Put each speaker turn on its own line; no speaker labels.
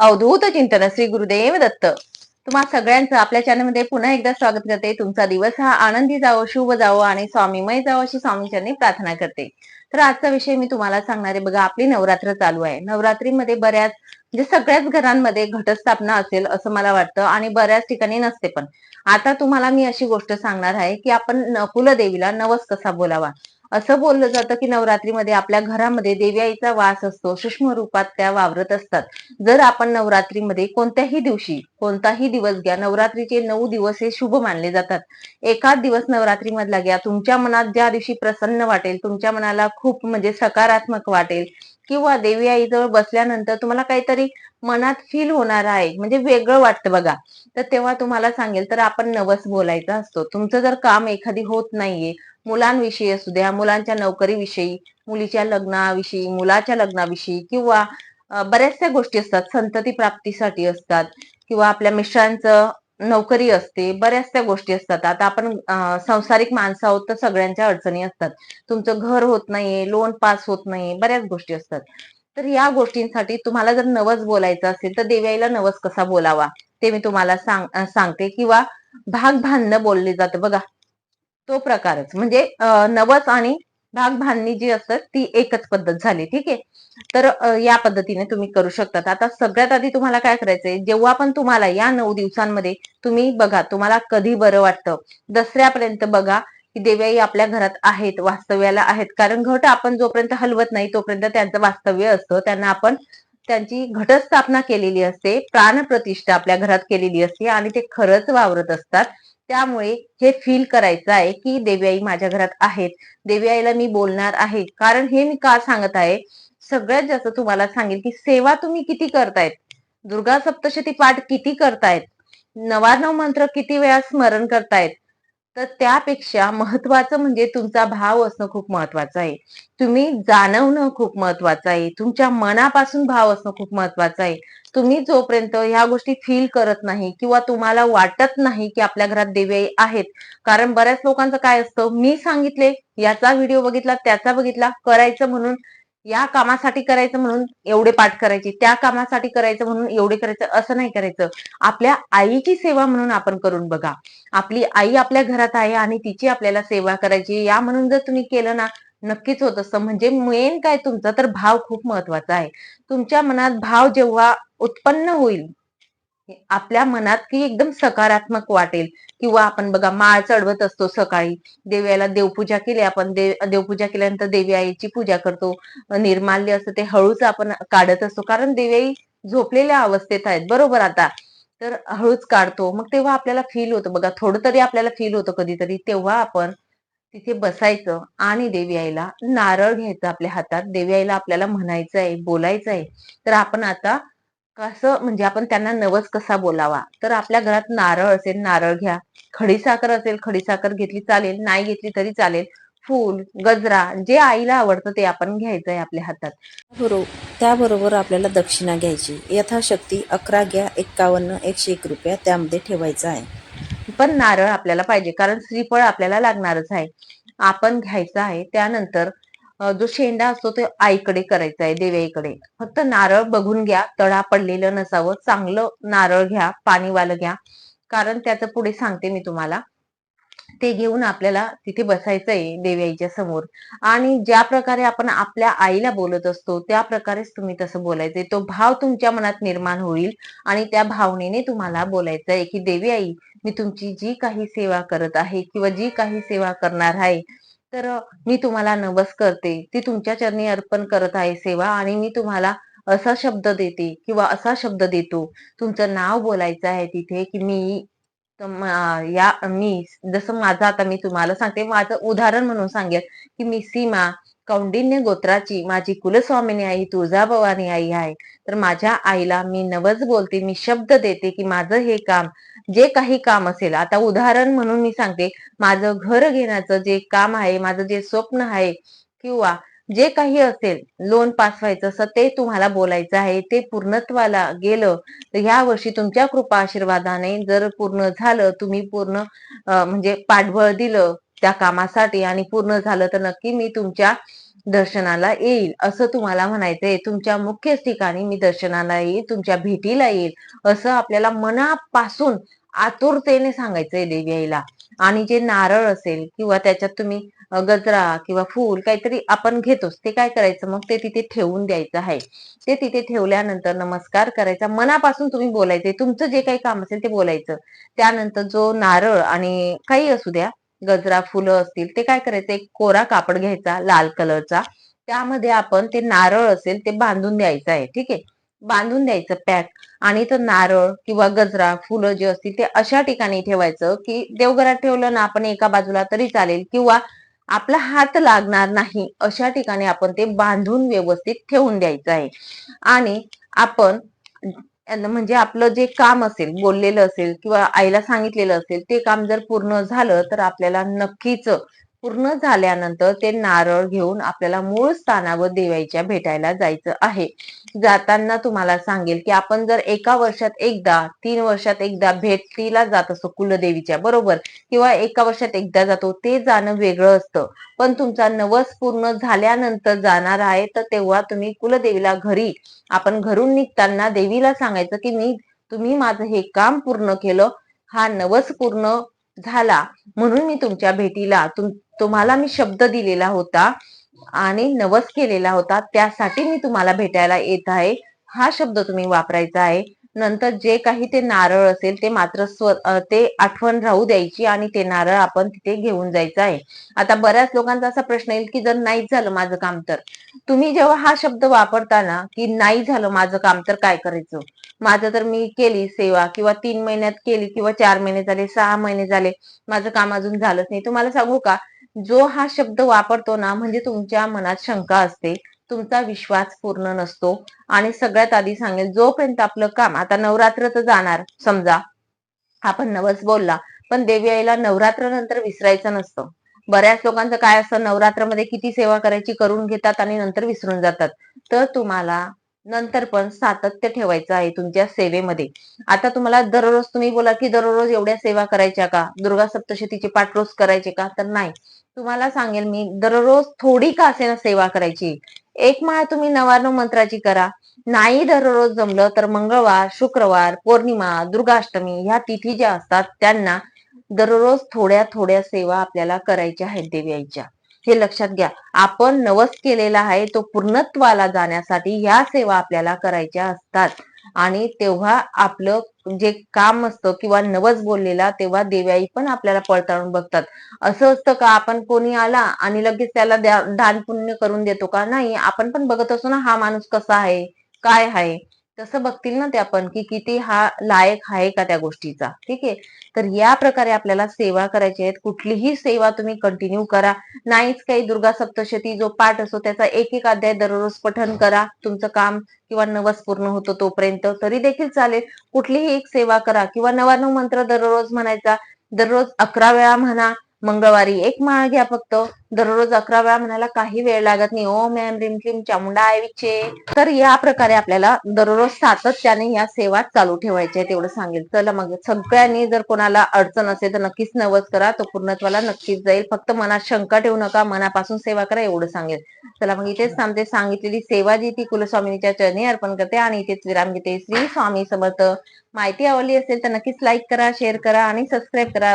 अवधूत चिंतन श्री गुरुदेव दत्त. तुम्हा सगळ्यांचं आपल्या चॅनलमध्ये पुन्हा एकदा स्वागत करते. तुमचा दिवस हा आनंदी जावो शुभ जावो आणि स्वामीमय जावो अशी स्वामींच्यांनी प्रार्थना करते. तर आजचा विषय मी तुम्हाला सांगणारे बघा आपली नवरात्र चालू आहे. नवरात्रीमध्ये बऱ्याच म्हणजे सगळ्याच घरांमध्ये घटस्थापना असेल असं मला वाटतं आणि बऱ्याच ठिकाणी नसते पण. आता तुम्हाला मी अशी गोष्ट सांगणार आहे की आपण कुलदेवीला नवस कसा बोलावा? असं बोललं जातं की नवरात्रीमध्ये आपल्या घरामध्ये देवी आईचा वास असतो सूक्ष्म रूपात त्या वावरत असतात. जर आपण नवरात्रीमध्ये कोणत्याही दिवशी कोणताही दिवस घ्या नवरात्रीचे नऊ दिवस हे शुभ मानले जातात. एकाच दिवस नवरात्रीमधला घ्या तुमच्या मनात ज्या दिवशी प्रसन्न वाटेल तुमच्या मनाला खूप म्हणजे सकारात्मक वाटेल किंवा देवी आईजवळ बसल्यानंतर तुम्हाला काहीतरी मनात फील होणार आहे म्हणजे वेगळं वाटतं बघा. तर तेव्हा तुम्हाला सांगेल तर आपण नवस बोलायचा असतो. तुमचं जर काम एखादी होत नाहीये मुलांविषयी असू द्या मुलांच्या नोकरीविषयी मुलीच्या लग्नाविषयी मुलाच्या लग्नाविषयी किंवा बऱ्याचशा गोष्टी असतात संतती प्राप्तीसाठी असतात किंवा आपल्या मिस्टरांचं नोकरी असते बऱ्याचशा गोष्टी असतात. आता आपण संसारिक माणसं आहोत तर सगळ्यांच्या अडचणी असतात. तुमचं घर होत नाहीये लोन पास होत नाही बऱ्याच गोष्टी असतात. तर या गोष्टींसाठी तुम्हाला जर नवस बोलायचं असेल तर देव्याईला नवस कसा बोलावा? ते मी तुम्हाला सांग सांगते. किंवा भाग भांडणं बोलले जातं. बघा तो प्रकारच. म्हणजे नवस आणि भाग भांडणी जी असतात ती एकच पद्धत झाली ठीक आहे? तर या पद्धतीने तुम्ही करू शकतात. आता सगळ्यात आधी तुम्हाला काय करायचंय? जेव्हा पण तुम्हाला या नऊ दिवसांमध्ये तुम्ही बघा तुम्हाला कधी बरं वाटतं? दसऱ्यापर्यंत बघा की देव्याई आपल्या घरात आहेत वास्तव्याला आहेत. कारण घट आपण जोपर्यंत हलवत नाही तोपर्यंत त्यांचं वास्तव्य असतं. त्यांना आपण त्यांची घटस्थापना केलेली असते प्राणप्रतिष्ठा आपल्या घरात केलेली असते आणि ते खरंच वावरत असतात. त्यामुळे हे फील करायचं आहे की देवी आई माझ्या घरात आहेत. देवी आईला मी बोलणार आहे. कारण हे मी का सांगत आहे? सगळ्यात जास्त तुम्हाला सांगेल की सेवा तुम्ही किती करतायत? दुर्गा सप्तशती पाठ किती करतायत? नवानव मंत्र किती वेळा स्मरण करतायत? तर त्यापेक्षा महत्वाचं म्हणजे तुमचा भाव असणं खूप महत्वाचं आहे. तुम्ही जाणवणं खूप महत्वाचं आहे. तुमच्या मनापासून भाव असणं खूप महत्वाचं आहे. तुम्ही जोपर्यंत ह्या गोष्टी फील करत नाही किंवा तुम्हाला वाटत नाही की आपल्या घरात देवी आहेत कारण बऱ्याच लोकांचं काय असतं मी सांगितले याचा व्हिडिओ बघितला त्याचा बघितला करायचं म्हणून या कामासाठी करायचं म्हणून एवढे पाठ करायचे त्या कामासाठी करायचं म्हणून एवढे करायचं असं नाही करायचं. आपल्या आईची सेवा म्हणून आपण करून बघा. आपली आई आपल्या घरात आहे आणि तिची आपल्याला सेवा करायची. या म्हणून जर तुम्ही केलं ना नक्कीच होत असतं म्हणजे मेन काय तुमचा तर भाव खूप महत्त्वाचा आहे. तुमच्या मनात भाव जेव्हा उत्पन्न होईल आपल्या मनात की एकदम सकारात्मक वाटेल. किंवा आपण बघा माळ चढवत असतो सकाळी. देव्याला देवपूजा केली आपण देव देवपूजा केल्यानंतर देवी आईची पूजा करतो. निर्माल्य असतं ते हळूच आपण काढत असतो. कारण देवी आई झोपलेल्या अवस्थेत आहेत. बरोबर आता. तर हळूच काढतो. मग तेव्हा आपल्याला फील होतं. बघा थोडं तरी आपल्याला फील होतं कधीतरी. तेव्हा आपण तिथे बसायचं आणि देवी आईला नारळ घ्यायचं आपल्या हातात. देवी आईला आपल्याला म्हणायचं आहे बोलायचं आहे तर आपण आता कसं म्हणजे आपण त्यांना नवस कसा बोलावा? तर आपल्या घरात नारळ असेल नारळ घ्या. खडीसाखर असेल खडीसाखर घेतली चालेल नाही घेतली तरी चालेल. फूल गजरा जे आईला आवडतं ते आपण घ्यायचं आहे आपल्या हातात.
बरोबर त्याबरोबर आपल्याला दक्षिणा घ्यायची. यथाशक्ती अकरा घ्या एक्कावन्न एकशे एक रुपया त्यामध्ये ठेवायचा आहे.
पण नारळ आपल्याला पाहिजे कारण श्रीफळ आपल्याला लागणारच आहे. आपण घ्यायचं आहे त्यानंतर जो शेंडा असतो तो आईकडे करायचा आहे देवीकडे फक्त नारळ बघून घ्या तळा पडलेलं नसावं चांगलं नारळ घ्या पाणीवालं घ्या. कारण त्याचं पुढे सांगते मी तुम्हाला. ते घेऊन आपल्याला तिथे बसायचं आहे देवी आईच्या समोर. आणि ज्या प्रकारे आपण आपल्या आईला बोलत असतो त्या प्रकारेच तुम्ही तसं बोलायचंय तो भाव तुमच्या मनात निर्माण होईल आणि त्या भावनेने तुम्हाला बोलायचं आहे की देवी आई मी तुमची जी काही सेवा करत आहे किंवा जी काही सेवा करणार आहे तर मी तुम्हाला नवस करते. ती तुमच्या चरणी अर्पण करत आहे सेवा आणि मी तुम्हाला असा शब्द देते किंवा असा शब्द देतो. तुमचं नाव बोलायचं आहे तिथे की मी या मी जसं माझं आता मी तुम्हाला सांगते. माझं उदाहरण म्हणून सांगेल की मी सीमा कौंडिन्य गोत्राची माझी कुलस्वामिनी आई तुळजाभवानी आई आहे. तर माझ्या आईला मी नवस बोलते मी शब्द देते की माझं हे काम जे काही काम असेल आता उदाहरण म्हणून मी सांगते. माझं घर घेण्याचं जे काम आहे माझं जे स्वप्न आहे किंवा जे काही असेल लोन पास व्हायचं असं ते तुम्हाला बोलायचं आहे ते पूर्णत्वाला गेलं तर ह्या वर्षी तुमच्या कृपा आशीर्वादाने जर पूर्ण झालं तुम्ही पूर्ण म्हणजे पाठबळ दिलं त्या कामासाठी आणि पूर्ण झालं तर नक्की मी तुमच्या दर्शनाला येईल असं तुम्हाला म्हणायचंय. तुमच्या मुख्य ठिकाणी मी दर्शनाला येईल तुमच्या भेटीला येईल असं आपल्याला मनापासून आतुरतेने सांगायचंय देवी आईला. आणि जे नारळ असेल किंवा त्याच्यात तुम्ही गजरा किंवा फूल काहीतरी आपण घेतोच ते काय करायचं? मग ते तिथे ठेवून द्यायचं आहे. ते तिथे ठेवल्यानंतर नमस्कार करायचा. मनापासून तुम्ही बोलायचे तुमचं जे काही काम असेल ते बोलायचं. त्यानंतर जो नारळ आणि काही असू द्या गजरा फुलं असतील ते काय करायचं? एक कोरा कापड घ्यायचा लाल कलरचा. त्यामध्ये आपण ते नारळ असेल ते बांधून द्यायचं आहे ठीक आहे? बांधून द्यायचं पॅक. आणि तो नारळ किंवा गजरा फुलं जे असतील ते अशा ठिकाणी ठेवायचं की देवघरात ठेवलं ना आपण एका बाजूला तरी चालेल किंवा आपला हात लागणार नाही अशा ठिकाणी आपण ते बांधून व्यवस्थित ठेवून द्यायचं आहे. आणि आपण म्हणजे आपलं जे काम असेल बोललेलं असेल किंवा आईला सांगितलेलं असेल ते काम जर पूर्ण झालं तर आपल्याला नक्कीच पूर्ण झाल्यानंतर ते नारळ घेऊन आपल्याला मूळ स्थानावर देवाईच्या भेटायला जायचं आहे. जाताना तुम्हाला सांगेल की आपण जर एका वर्षात एकदा तीन वर्षात एकदा भेटीला जात असतो कुलदेवीच्या बरोबर? किंवा एका वर्षात एकदा जातो ते जाणं वेगळं असतं. पण तुमचा नवस पूर्ण झाल्यानंतर जाणार आहे तर तेव्हा तुम्ही कुलदेवीला घरी आपण घरून निघताना देवीला सांगायचं की मी तुम्ही माझं हे काम पूर्ण केलं हा नवस पूर्ण झाला. म्हणून मी तुमच्या भेटीला तुम तुम्हाला मी शब्द दिलेला होता आणि नवस केलेला होता त्यासाठी मी तुम्हाला भेटायला येत आहे. हा शब्द तुम्ही वापरायचा आहे. नंतर जे काही ते नारळ असेल ते मात्र स्व ते आठवण राहू द्यायची आणि ते नारळ आपण तिथे घेऊन जायचं आहे. आता बऱ्याच लोकांचा असा प्रश्न येईल की जर नाही झालं माझं काम तर. तुम्ही जेव्हा हा शब्द वापरताना की नाही झालं माझं काम तर काय करायचं? माझं तर मी केली सेवा किंवा तीन महिन्यात केली किंवा चार महिने झाले सहा महिने झाले माझं काम अजून झालंच नाही. तुम्हाला सांगू का? जो हा शब्द वापरतो ना म्हणजे तुमच्या मनात शंका असते तुमचा विश्वास पूर्ण नसतो. आणि सगळ्यात आधी सांगेल जोपर्यंत आपलं काम आता नवरात्र तर जाणार समजा आपण नवस बोलला पण देवी आईला नवरात्र नंतर विसरायचं नसतं. बऱ्याच लोकांचं काय असतं नवरात्रमध्ये किती सेवा करायची करून घेतात आणि नंतर विसरून जातात. तर तुम्हाला नंतर पण सातत्य ठेवायचं आहे तुमच्या सेवेमध्ये. आता तुम्हाला दररोज तुम्ही बोला की दररोज एवढ्या सेवा करायच्या का? दुर्गा सप्तशतीचे पाठ रोज करायचे का? तर नाही. तुम्हाला सांगेल मी दररोज थोडी का असेना सेवा करायची? एक माळ तुम्ही नवारण मंत्राची करा. नाही दररोज जमलं तर मंगळवार शुक्रवार पौर्णिमा दुर्गाष्टमी ह्या तिथी ज्या असतात त्यांना दररोज थोड्या थोड्या सेवा आपल्याला करायच्या आहेत देवी आईच्या. हे लक्षात घ्या. आपण नवस केलेला आहे तो पूर्णत्वाला जाण्यासाठी ह्या सेवा आपल्याला करायच्या असतात. आणि तेव्हा आपलं जे काम असतं किंवा नवस बोललेला तेव्हा देव्याई पण आपल्याला पडताळून बघतात. असं असतं का? आपण कोणी आला आणि लगेच त्याला दान पुण्य करून देतो का? नाही आपण पण बघत असतो ना हा माणूस कसा आहे? काय आहे? तसं बघतील ना ते आपण की किती हा लायक आहे का त्या गोष्टीचा. ठीक आहे? तर या प्रकारे आपल्याला सेवा करायची आहेत. कुठलीही सेवा तुम्ही कंटिन्यू करा. नाहीच काही दुर्गा सप्तशती जो पाठ असतो त्याचा एक एक अध्याय दररोज पठन करा. तुमचं काम किंवा नवस पूर्ण होतो तोपर्यंत तरी देखील चालेल. कुठलीही एक सेवा करा किंवा नवानव मंत्र दररोज म्हणायचा. दररोज अकरा वेळा म्हणा मंगळवारी एक माळ घ्या फक्त. दररोज अकरा वेळा म्हणायला काही वेळ लागत नाही. ओ मॅम रिम क्लिम चामुंडा आयविचे तर या प्रकारे आपल्याला दररोज सातत्याने या सेवा चालू ठेवायच्या आहेत एवढं सांगेल. चला मग सगळ्यांनी जर कोणाला अडचण असेल तर नक्कीच नवस करा. तो पूर्णत्वाला नक्कीच जाईल. फक्त मनात शंका ठेवू नका. मनापासून सेवा करा एवढं सांगेल. चला मग इथेच थांबते. सांगितलेली सेवा जी ती कुलस्वामीच्या चरणी अर्पण करते आणि इथेच विराम घेते. श्री स्वामी समर्थ. माहिती आवडली असेल तर नक्कीच लाईक करा शेअर करा आणि सबस्क्राईब करा.